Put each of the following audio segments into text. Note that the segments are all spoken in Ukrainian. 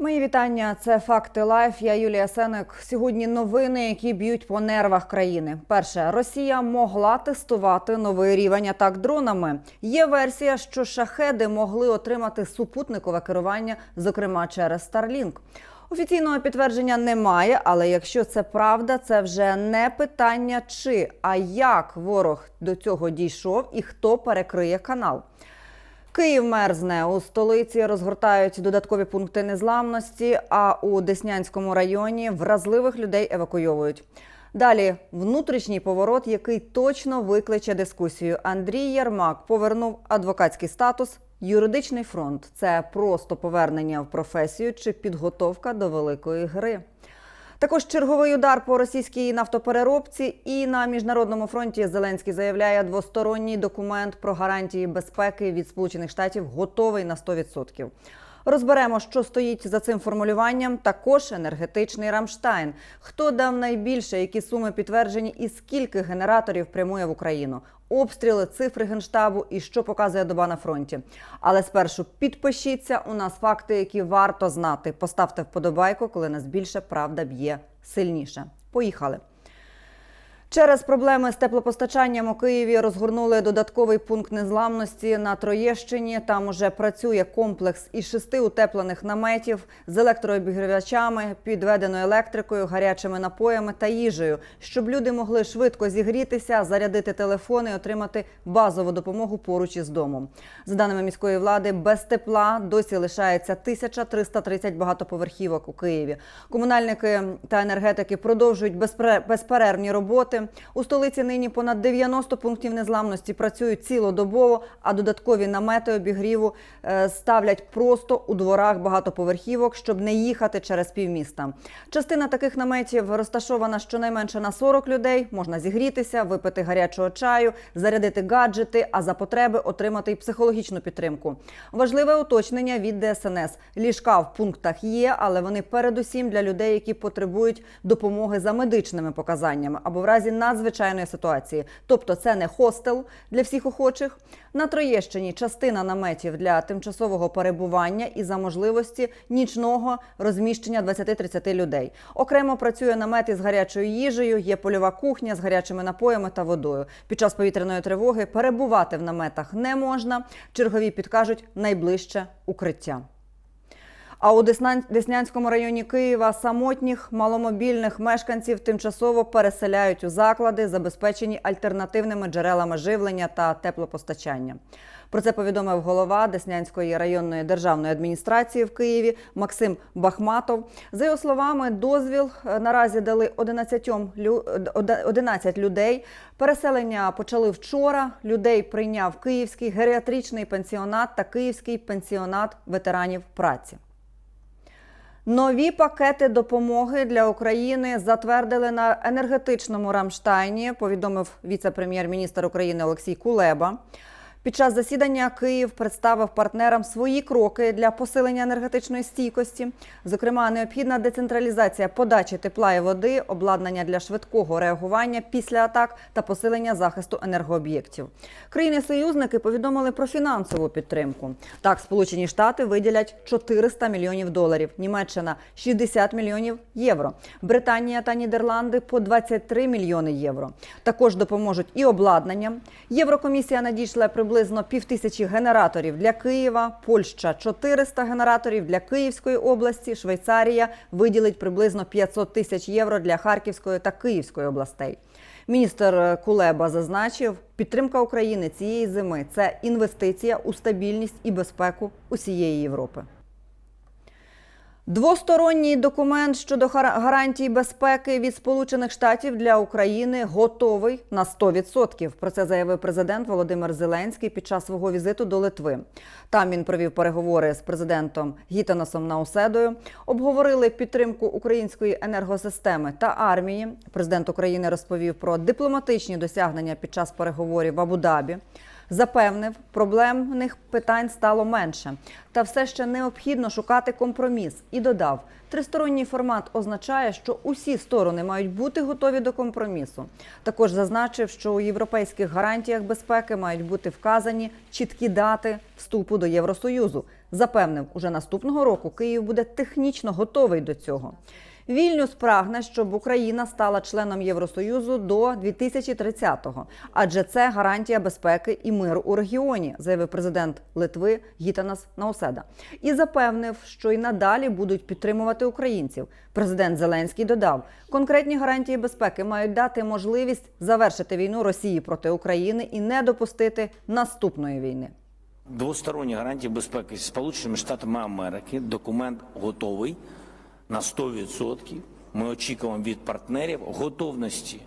Мої вітання. Це факти лайф. Я Юлія Сеник. Сьогодні новини, які б'ють по нервах країни. Перше, Росія могла тестувати новий рівень атак дронами. Є версія, що шахеди могли отримати супутникове керування, зокрема через Starlink. Офіційного підтвердження немає, але якщо це правда, це вже не питання чи, а як ворог до цього дійшов і хто перекриє канал. Київ мерзне у столиці розгортають додаткові пункти незламності. А у Деснянському районі вразливих людей евакуйовують. Далі внутрішній поворот, який точно викличе дискусію. Андрій Ярмак повернув адвокатський статус. Юридичний фронт це просто повернення в професію чи підготовка до великої гри. Також черговий удар по російській нафтопереробці. І на міжнародному фронті Зеленський заявляє, двосторонній документ про гарантії безпеки від Сполучених Штатів готовий на 100%. Розберемо, що стоїть за цим формулюванням. Також енергетичний Рамштайн. Хто дав найбільше, які суми підтверджені, і скільки генераторів прямує в Україну? Обстріли, цифри генштабу і що показує доба на фронті. Але спершу підпишіться. У нас факти, які варто знати. Поставте вподобайку, коли нас більше правда б'є сильніше. Поїхали. Через проблеми з теплопостачанням у Києві розгорнули додатковий пункт незламності на Троєщині. Там уже працює комплекс із шести утеплених наметів з електрообігрівачами, підведеною електрикою, гарячими напоями та їжею, щоб люди могли швидко зігрітися, зарядити телефони і отримати базову допомогу поруч із домом. За даними міської влади, без тепла досі лишається 1330 багатоповерхівок у Києві. Комунальники та енергетики продовжують безперервні роботи. У столиці нині понад 90 пунктів незламності працюють цілодобово, а додаткові намети обігріву е, ставлять просто у дворах багатоповерхівок, щоб не їхати через півміста. Частина таких наметів розташована щонайменше на 40 людей. Можна зігрітися, випити гарячого чаю, зарядити гаджети, а за потреби отримати й психологічну підтримку. Важливе уточнення від ДСНС. Ліжка в пунктах є, але вони передусім для людей, які потребують допомоги за медичними показаннями або в разі надзвичайної ситуації. Тобто це не хостел для всіх охочих. На Троєщині частина наметів для тимчасового перебування і за можливості нічного розміщення 20-30 людей. Окремо працює намет із гарячою їжею, є польова кухня з гарячими напоями та водою. Під час повітряної тривоги перебувати в наметах не можна. Чергові підкажуть найближче укриття. А у Деснянському районі Києва самотніх маломобільних мешканців тимчасово переселяють у заклади, забезпечені альтернативними джерелами живлення та теплопостачання. Про це повідомив голова Деснянської районної державної адміністрації в Києві Максим Бахматов. За його словами, дозвіл е, наразі дали 11, лю- 11 людей. Переселення почали вчора. Людей прийняв Київський геріатричний пенсіонат та Київський пенсіонат ветеранів праці. Нові пакети допомоги для України затвердили на енергетичному Рамштайні, повідомив віце-прем'єр-міністр України Олексій Кулеба. Під час засідання Київ представив партнерам свої кроки для посилення енергетичної стійкості. Зокрема, необхідна децентралізація подачі тепла і води, обладнання для швидкого реагування після атак та посилення захисту енергооб'єктів. Країни-союзники повідомили про фінансову підтримку. Так, Сполучені Штати виділять 400 мільйонів доларів, Німеччина 60 мільйонів євро, Британія та Нідерланди по 23 мільйони євро. Також допоможуть і обладнанням. Єврокомісія надійшла приблизно півтисячі генераторів для Києва, Польща 400 генераторів для Київської області, Швейцарія виділить приблизно 500 тисяч євро для Харківської та Київської областей. Міністр Кулеба зазначив, підтримка України цієї зими це інвестиція у стабільність і безпеку усієї Європи. Двосторонній документ щодо гара- гарантій безпеки від Сполучених Штатів для України готовий на 100%. Про це заявив президент Володимир Зеленський під час свого візиту до Литви. Там він провів переговори з президентом Гітанасом Науседою. Обговорили підтримку української енергосистеми та армії. Президент України розповів про дипломатичні досягнення під час переговорів в Абу-Дабі. Запевнив, проблемних питань стало менше, та все ще необхідно шукати компроміс. І додав, тристоронній формат означає, що усі сторони мають бути готові до компромісу. Також зазначив, що у європейських гарантіях безпеки мають бути вказані чіткі дати вступу до Євросоюзу. запевнив, уже наступного року Київ буде технічно готовий до цього. Вільнюс прагне, щоб Україна стала членом Євросоюзу до 2030-го, адже це гарантія безпеки і миру у регіоні, заявив президент Литви Гітанас Науседа. І запевнив, що й надалі будуть підтримувати українців. Президент Зеленський додав, конкретні гарантії безпеки мають дати можливість завершити війну Росії проти України і не допустити наступної війни. Двосторонні гарантії безпеки з Сполученими Штатами Америки. Документ готовий на 100%. Ми очікуємо від партнерів готовності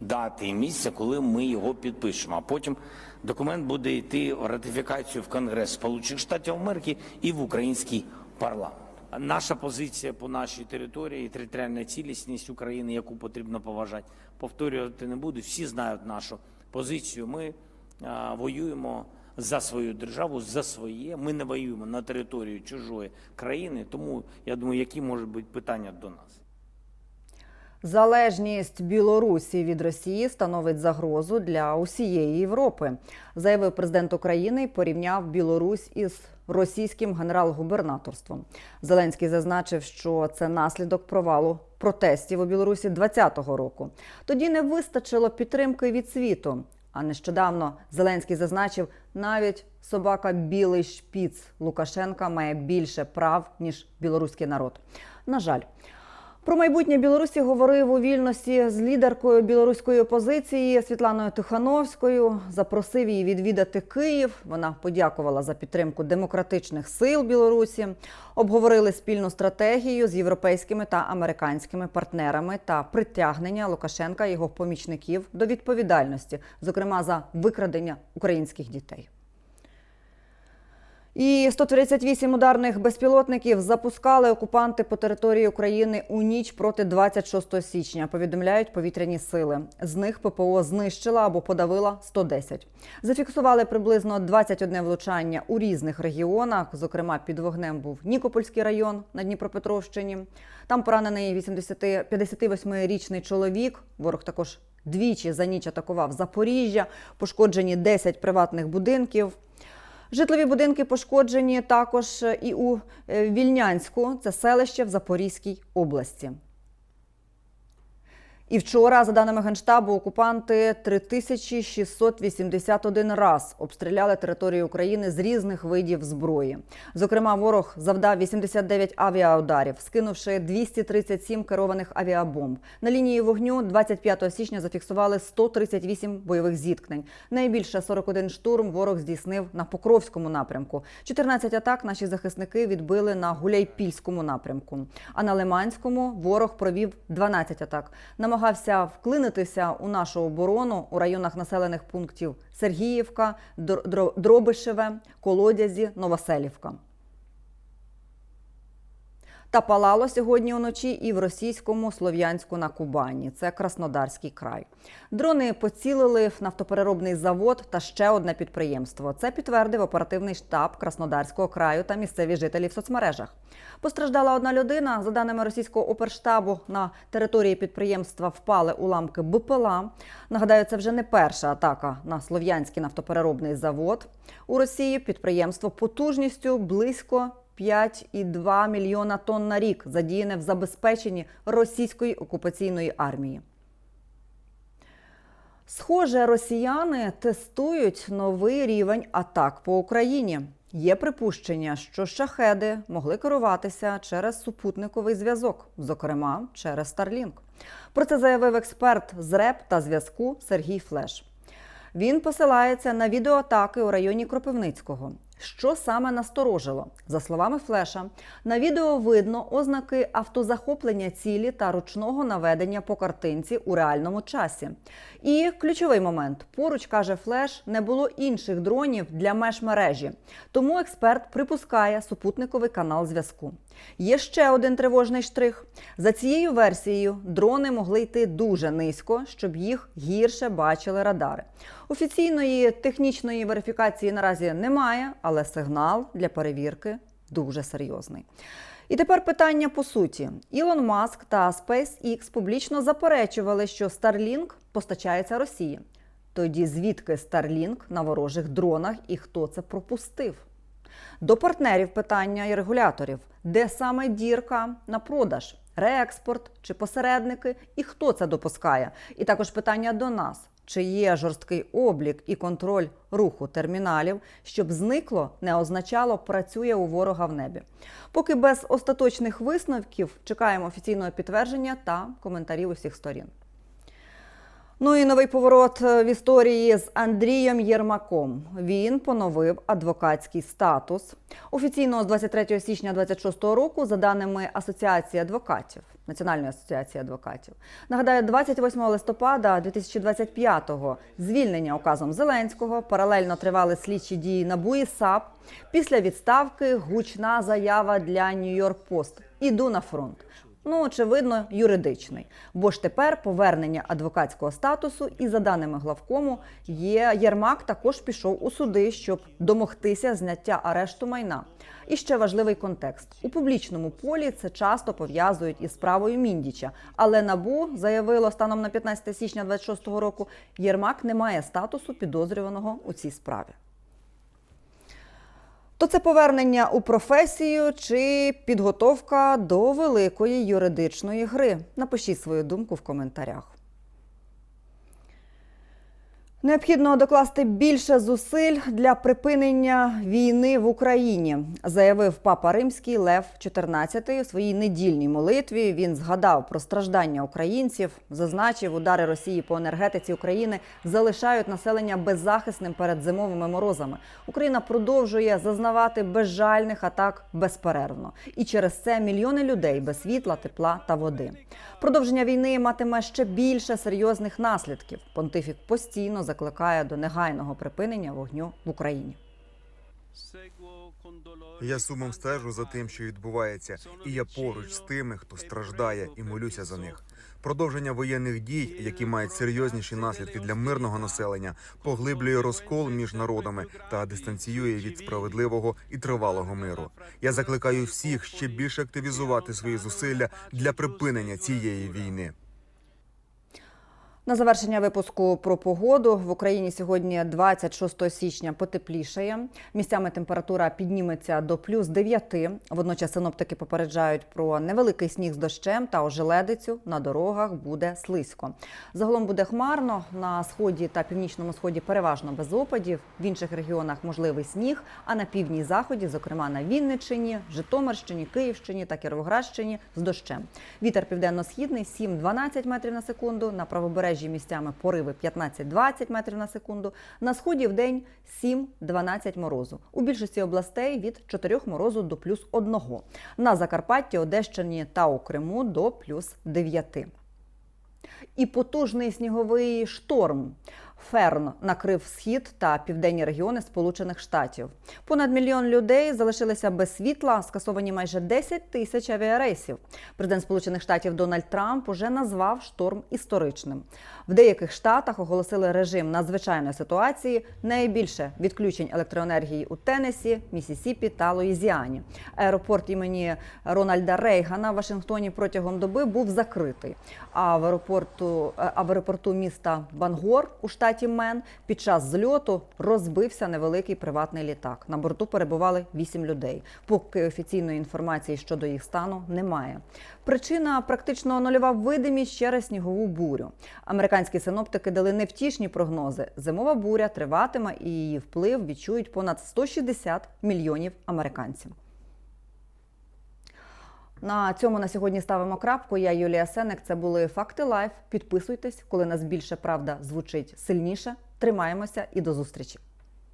дати і місця, коли ми його підпишемо. А потім документ буде йти в ратифікацію в Конгрес Сполучених Штатів Америки і в український парламент. Наша позиція по нашій території, і територіальна цілісність України, яку потрібно поважати, повторювати не буду. Всі знають нашу позицію. Ми а, воюємо за свою державу, за своє. Ми не воюємо на території чужої країни. Тому я думаю, які можуть бути питання до нас. Залежність Білорусі від Росії становить загрозу для усієї Європи, заявив президент України і порівняв Білорусь із російським генерал-губернаторством. Зеленський зазначив, що це наслідок провалу протестів у Білорусі 2020 року. Тоді не вистачило підтримки від світу. А нещодавно Зеленський зазначив, навіть собака білий шпіц Лукашенка має більше прав ніж білоруський народ. На жаль. Про майбутнє Білорусі говорив у вільності з лідеркою білоруської опозиції Світланою Тихановською. Запросив її відвідати Київ. Вона подякувала за підтримку демократичних сил Білорусі. Обговорили спільну стратегію з європейськими та американськими партнерами та притягнення Лукашенка і його помічників до відповідальності, зокрема за викрадення українських дітей. І 138 ударних безпілотників запускали окупанти по території України у ніч проти 26 січня. Повідомляють повітряні сили. З них ППО знищила або подавила 110. Зафіксували приблизно 21 влучання у різних регіонах. Зокрема, під вогнем був Нікопольський район на Дніпропетровщині. Там поранений 80 58-річний чоловік. Ворог також двічі за ніч атакував Запоріжжя. Пошкоджені 10 приватних будинків. Житлові будинки пошкоджені також і у е, Вільнянську, це селище в Запорізькій області. І вчора, за даними Генштабу, окупанти 3681 раз обстріляли територію України з різних видів зброї. Зокрема, ворог завдав 89 авіаударів, скинувши 237 керованих авіабомб. На лінії вогню 25 січня зафіксували 138 бойових зіткнень. Найбільше 41 штурм ворог здійснив на Покровському напрямку. 14 атак наші захисники відбили на Гуляйпільському напрямку. А на Лиманському ворог провів 12 атак. Намагався вклинитися у нашу оборону у районах населених пунктів Сергіївка, Др- Дробишеве, Колодязі, Новоселівка. Та палало сьогодні уночі і в російському Слов'янську на Кубані. Це Краснодарський край. Дрони поцілили в нафтопереробний завод та ще одне підприємство. Це підтвердив оперативний штаб Краснодарського краю та місцеві жителі в соцмережах. Постраждала одна людина. За даними російського оперштабу, на території підприємства впали уламки БПЛА. Нагадаю, це вже не перша атака на слов'янський нафтопереробний завод. У Росії підприємство потужністю близько 5,2 мільйона тонн на рік задіяне в забезпеченні російської окупаційної армії. Схоже, росіяни тестують новий рівень атак по Україні. Є припущення, що шахеди могли керуватися через супутниковий зв'язок, зокрема через Starlink. Про це заявив експерт з РЕП та зв'язку Сергій Флеш. Він посилається на відеоатаки у районі Кропивницького. Що саме насторожило? За словами Флеша, на відео видно ознаки автозахоплення цілі та ручного наведення по картинці у реальному часі. І ключовий момент: поруч каже Флеш, не було інших дронів для меж мережі. Тому експерт припускає супутниковий канал зв'язку. Є ще один тривожний штрих. За цією версією, дрони могли йти дуже низько, щоб їх гірше бачили радари. Офіційної технічної верифікації наразі немає, але сигнал для перевірки дуже серйозний. І тепер питання по суті. Ілон Маск та SpaceX публічно заперечували, що Starlink постачається Росії. Тоді звідки Starlink на ворожих дронах і хто це пропустив? До партнерів питання і регуляторів, де саме дірка на продаж, реекспорт чи посередники, і хто це допускає. І також питання до нас: чи є жорсткий облік і контроль руху терміналів, щоб зникло не означало працює у ворога в небі. Поки без остаточних висновків чекаємо офіційного підтвердження та коментарів усіх сторін. Ну і новий поворот е, в історії з Андрієм Єрмаком. Він поновив адвокатський статус. Офіційно з 23 січня 26 року, за даними Асоціації адвокатів, Національної асоціації адвокатів. Нагадаю, 28 листопада 2025-го звільнення указом Зеленського паралельно тривали слідчі дії НАБУ і САП. Після відставки гучна заява для Нью-Йорк Пост. Іду на фронт. Ну, очевидно, юридичний. Бо ж тепер повернення адвокатського статусу, і за даними главкому, є Єрмак також пішов у суди, щоб домогтися зняття арешту майна. І ще важливий контекст у публічному полі. Це часто пов'язують із справою Міндіча. Але набу заявило станом на 15 січня 26-го року, Єрмак не має статусу підозрюваного у цій справі. То це повернення у професію чи підготовка до великої юридичної гри? Напишіть свою думку в коментарях. Необхідно докласти більше зусиль для припинення війни в Україні, заявив папа римський Лев XIV у своїй недільній молитві. Він згадав про страждання українців, зазначив, удари Росії по енергетиці України залишають населення беззахисним перед зимовими морозами. Україна продовжує зазнавати безжальних атак безперервно, і через це мільйони людей без світла, тепла та води. Продовження війни матиме ще більше серйозних наслідків. Понтифік постійно закликає до негайного припинення вогню в Україні. Я сумом стежу за тим, що відбувається, і я поруч з тими, хто страждає, і молюся за них. Продовження воєнних дій, які мають серйозніші наслідки для мирного населення, поглиблює розкол між народами та дистанціює від справедливого і тривалого миру. Я закликаю всіх ще більше активізувати свої зусилля для припинення цієї війни. На завершення випуску про погоду в Україні сьогодні 26 січня потеплішає. Місцями температура підніметься до плюс 9. Водночас синоптики попереджають про невеликий сніг з дощем та ожеледицю. На дорогах буде слизько. Загалом буде хмарно на сході та північному сході переважно без опадів. В інших регіонах можливий сніг. А на півдні заході, зокрема на Вінниччині, Житомирщині, Київщині та Кіровоградщині з дощем. Вітер південно-східний 7-12 метрів на секунду. На правобережжі місцями пориви 15-20 метрів на секунду. На сході в день 7-12 морозу. У більшості областей від 4 морозу до плюс 1. На Закарпатті, Одещині та у Криму до плюс 9. І потужний сніговий шторм. Ферн накрив схід та південні регіони Сполучених Штатів. Понад мільйон людей залишилися без світла, скасовані майже 10 тисяч авіарейсів. Президент Сполучених Штатів Дональд Трамп уже назвав шторм історичним. В деяких штатах оголосили режим надзвичайної ситуації. Найбільше відключень електроенергії у Теннесі, Місісіпі та Луїзіані. Аеропорт імені Рональда Рейгана в Вашингтоні протягом доби був закритий. А в аеропорту, а в аеропорту міста Бангор у штаті Мен під час зльоту розбився невеликий приватний літак. На борту перебували вісім людей. Поки офіційної інформації щодо їх стану немає. Причина практично нульова видимість через снігову бурю. Американські синоптики дали невтішні прогнози. Зимова буря триватиме і її вплив відчують понад 160 мільйонів американців. На цьому на сьогодні ставимо крапку. Я Юлія Сенек. Це були факти лайф. Підписуйтесь, коли нас більше правда звучить сильніше. Тримаємося і до зустрічі.